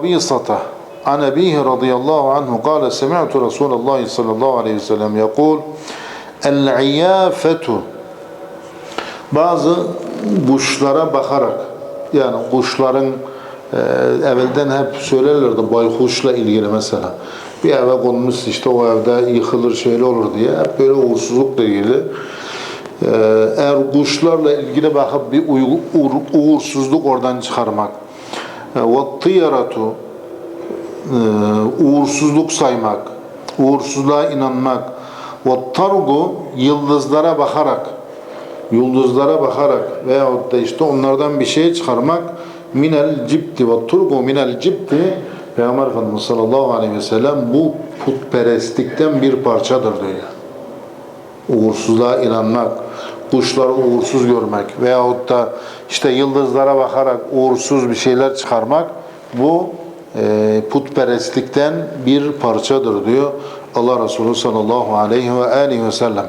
قبيصة عن أبيه رضي الله عنه قال سمعت رسول الله صلى الله عليه وسلم يقول العيافة bazı kuşlara bakarak yani kuşların e, evvelden hep söylerlerdi baykuşla ilgili mesela bir eve konmuş işte o evde yıkılır şeyler olur diye hep böyle uğursuzlukla ilgili e, eğer kuşlarla ilgili bakıp bir uyu- uğur- uğursuzluk oradan çıkarmak ve tıyaratu e, uğursuzluk saymak, uğursuzluğa inanmak ve targu yıldızlara bakarak yıldızlara bakarak veyahut da işte onlardan bir şey çıkarmak minel cipti ve turgu minel cipti Peygamber Efendimiz sallallahu aleyhi ve sellem bu putperestlikten bir parçadır diyor. Uğursuzluğa inanmak, kuşları uğursuz görmek veyahut da işte yıldızlara bakarak uğursuz bir şeyler çıkarmak bu e, putperestlikten bir parçadır diyor Allah Resulü sallallahu aleyhi ve aleyhi ve sellem.